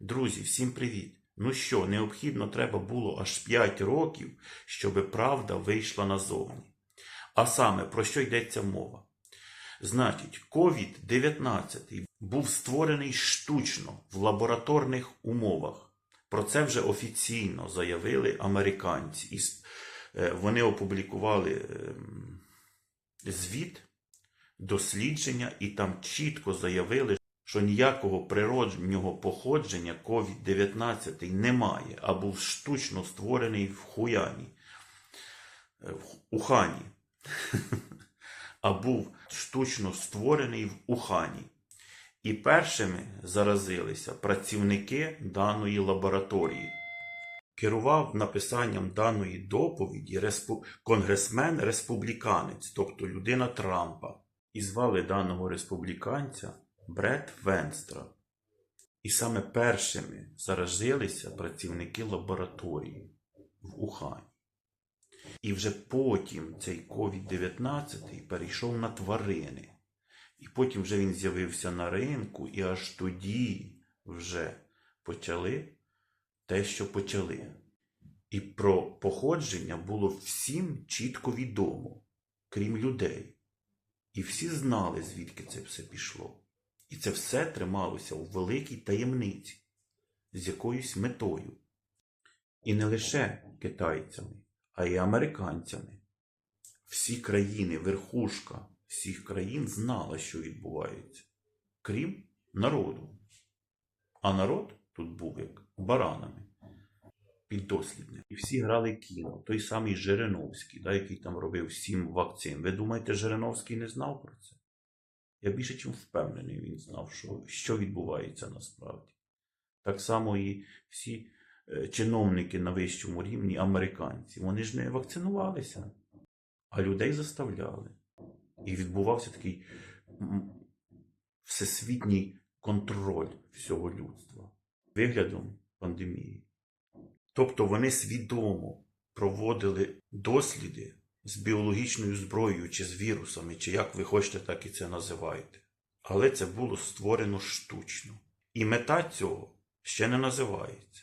Друзі, всім привіт! Ну що, необхідно треба було аж 5 років, щоб правда вийшла назовні. А саме, про що йдеться мова? Значить, COVID-19 був створений штучно в лабораторних умовах. Про це вже офіційно заявили американці. І е, вони опублікували ем, звіт, дослідження, і там чітко заявили, що ніякого природнього походження COVID-19 немає, а був штучно створений в Хуяні, е, в Ухані. А був штучно створений в Ухані. І першими заразилися працівники даної лабораторії. Керував написанням даної доповіді респу... конгресмен-республіканець, тобто людина Трампа. І звали даного республіканця Бред Венстра. І саме першими заражилися працівники лабораторії в Ухані. І вже потім цей COVID-19 перейшов на тварини. І потім вже він з'явився на ринку, і аж тоді вже почали те, що почали. І про походження було всім чітко відомо, крім людей. І всі знали, звідки це все пішло. І це все трималося у великій таємниці, з якоюсь метою. І не лише китайцями, а й американцями. Всі країни, верхушка всіх країн знала, що відбувається, крім народу. А народ тут був як баранами піддослідним. І всі грали кіно. Той самий Жириновський, да, який там робив сім вакцин. Ви думаєте, Жириновський не знав про це? Я більше чим впевнений, він знав, що, що відбувається насправді. Так само і всі е, чиновники на вищому рівні, американці, вони ж не вакцинувалися, а людей заставляли. І відбувався такий всесвітній контроль всього людства виглядом пандемії. Тобто вони свідомо проводили досліди з біологічною зброєю чи з вірусами, чи як ви хочете, так і це називаєте. Але це було створено штучно. І мета цього ще не називається.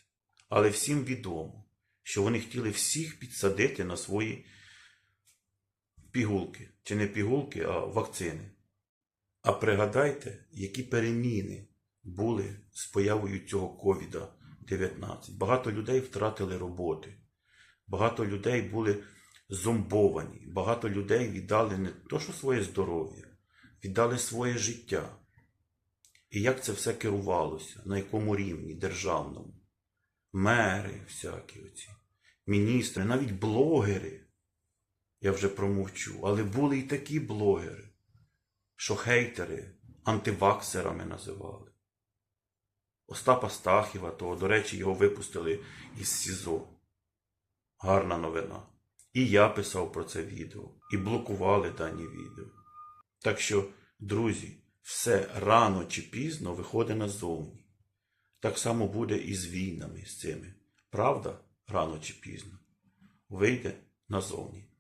Але всім відомо, що вони хотіли всіх підсадити на свої пігулки. Чи не пігулки, а вакцини. А пригадайте, які переміни були з появою цього COVID-19. Багато людей втратили роботи. Багато людей були зомбовані. Багато людей віддали не то, що своє здоров'я, віддали своє життя. І як це все керувалося, на якому рівні державному? Мери всякі оці, міністри, навіть блогери. Я вже промовчу, але були і такі блогери, що хейтери антиваксерами називали. Остапа Стахіва, того, до речі, його випустили із СІЗО. Гарна новина. І я писав про це відео, і блокували дані відео. Так що, друзі, все рано чи пізно виходить назовні. Так само буде і з війнами з цими. Правда, рано чи пізно, вийде назовні.